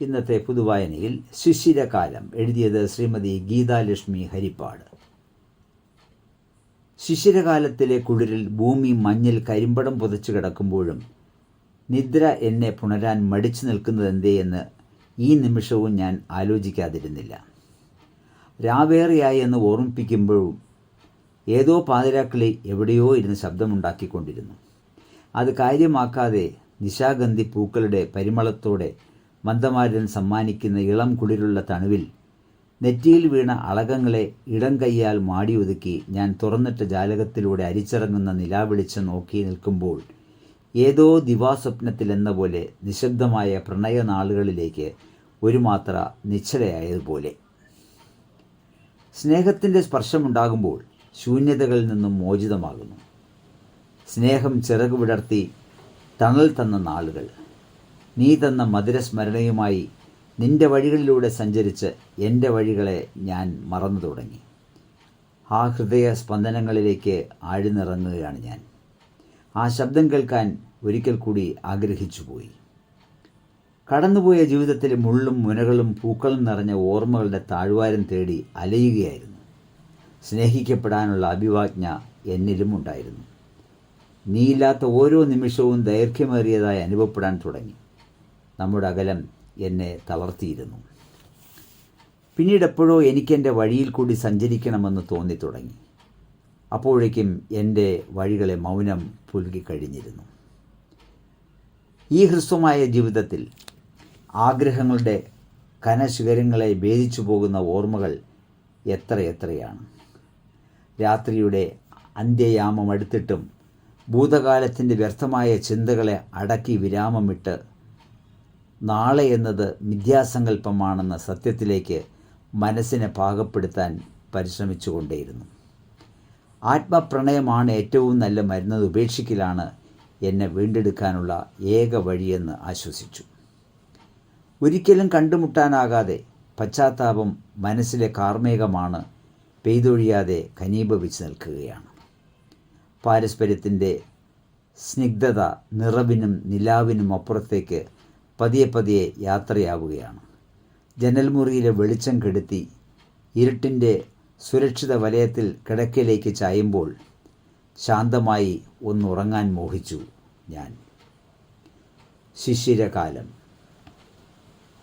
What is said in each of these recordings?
ഇന്നത്തെ പുതുവായനയിൽ ശിശിരകാലം എഴുതിയത് ശ്രീമതി ഗീതാലക്ഷ്മി ഹരിപ്പാട്. ശിശിരകാലത്തിലെ കുളിരിൽ ഭൂമി മഞ്ഞിൽ കരിമ്പടം പുതച്ചു കിടക്കുമ്പോഴും നിദ്ര എന്നെ പുണരാൻ മടിച്ചു നിൽക്കുന്നതെന്തേ എന്ന് ഈ നിമിഷവും ഞാൻ ആലോചിക്കാതിരുന്നില്ല. രാവേറിയായി എന്ന് ഓർമ്മിപ്പിക്കുമ്പോഴും ഏതോ പാതിരാക്കളി എവിടെയോ ഇരുന്ന് ശബ്ദമുണ്ടാക്കിക്കൊണ്ടിരുന്നു. അത് കാര്യമാക്കാതെ നിശാഗന്ധി പൂക്കളുടെ പരിമളത്തോടെ മന്ദമാരൻ സമ്മാനിക്കുന്ന ഇളം കുളിരുള്ള തണുവിൽ നെറ്റിയിൽ വീണ അളകങ്ങളെ ഇടം കൈയാൽ മാടിയൊതുക്കി ഞാൻ തുറന്നിട്ട ജാലകത്തിലൂടെ അരിച്ചിറങ്ങുന്ന നിലാവിളിച്ച് നോക്കി നിൽക്കുമ്പോൾ ഏതോ ദിവാസ്വപ്നത്തിലെന്ന പോലെ നിശബ്ദമായ പ്രണയനാളുകളിലേക്ക് ഒരു മാത്ര നിശ്ചലയായതുപോലെ. സ്നേഹത്തിന്റെ സ്പർശമുണ്ടാകുമ്പോൾ ശൂന്യതകളിൽ നിന്നും മോചിതമാകുന്നു. സ്നേഹം ചിറകു വിടർത്തി തണൽ തന്ന നാളുകൾ. നീ തന്ന മധുരസ്മരണയുമായി നിന്റെ വഴികളിലൂടെ സഞ്ചരിച്ച് എന്റെ വഴികളെ ഞാൻ മറന്നു തുടങ്ങി. ആ ഹൃദയ സ്പന്ദനങ്ങളിലേക്ക് ആഴ്ന്നിറങ്ങുകയാണ് ഞാൻ. ആ ശബ്ദം കേൾക്കാൻ ഒരിക്കൽ കൂടി ആഗ്രഹിച്ചു പോയി. കടന്നുപോയ ജീവിതത്തിലെ മുള്ളും മുനകളും പൂക്കളും നിറഞ്ഞ ഓർമ്മകളുടെ താഴ്വാരം തേടി അലയുകയായിരുന്നു. സ്നേഹിക്കപ്പെടാനുള്ള അഭിവാജ്ഞ എന്നിലും ഉണ്ടായിരുന്നു. നീയില്ലാത്ത ഓരോ നിമിഷവും ദൈർഘ്യമേറിയതായി അനുഭവപ്പെടാൻ തുടങ്ങി. നമ്മുടെ അകലം എന്നെ തളർത്തിയിരുന്നു. പിന്നീട് എപ്പോഴോ എനിക്കെന്റെ വഴിയിൽ കൂടി സഞ്ചരിക്കണമെന്ന് തോന്നി തുടങ്ങി. അപ്പോഴേക്കും എന്റെ വഴികളെ മൗനം പുലുകിക്കഴിഞ്ഞിരുന്നു ഈ ഹ്രസ്വമായ ജീവിതത്തിൽ ആഗ്രഹങ്ങളുടെ കനശിഖരങ്ങളെ ഭേദിച്ചു പോകുന്ന ഓർമ്മകൾ എത്രയെത്രയാണ് രാത്രിയുടെ അന്ത്യയാമം അടുത്തിട്ടും ഭൂതകാലത്തിന്റെ വ്യർത്ഥമായ ചിന്തകളെ അടക്കി വിരാമമിട്ട് നാളെ എന്നത് മിഥ്യാസങ്കല്പമാണെന്ന സത്യത്തിലേക്ക് മനസ്സിനെ പാകപ്പെടുത്താൻ പരിശ്രമിച്ചുകൊണ്ടേയിരുന്നു. ആത്മപ്രണയമാണ് ഏറ്റവും നല്ല മരുന്നത് ഉപേക്ഷിക്കലാണ് എന്നെ വീണ്ടെടുക്കാനുള്ള ഏക വഴിയെന്ന് ആശ്വസിച്ചു. ഒരിക്കലും കണ്ടുമുട്ടാനാകാതെ പശ്ചാത്താപം മനസ്സിലെ കാർമേകമാണ് പെയ്തൊഴിയാതെ ഖനീഭവിച്ച് നിൽക്കുകയാണ്. പാരസ്പര്യത്തിന്റെ സ്നിഗ്ധത നിറവിനും നിലാവിനും അപ്പുറത്തേക്ക് പതിയെ പതിയെ യാത്രയാവുകയാണ്. ജനൽമുറിയിലെ വെളിച്ചം കെടുത്തി ഇരുട്ടിന്റെ സുരക്ഷിത വലയത്തിൽ കിടക്കയിലേക്ക് ചായുമ്പോൾ ശാന്തമായി ഒന്നുറങ്ങാൻ മോഹിച്ചു ഞാൻ. ശിശിരകാലം.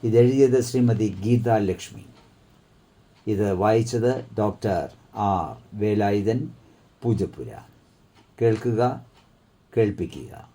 ഇതെഴുതിയത് ശ്രീമതി ഗീതാ ലക്ഷ്മി. ഇത് വായിച്ചത് ഡോക്ടർ ആർ വേലായുധൻ പൂജപ്പുര. കേൾക്കുക കേൾപ്പിക്കുക.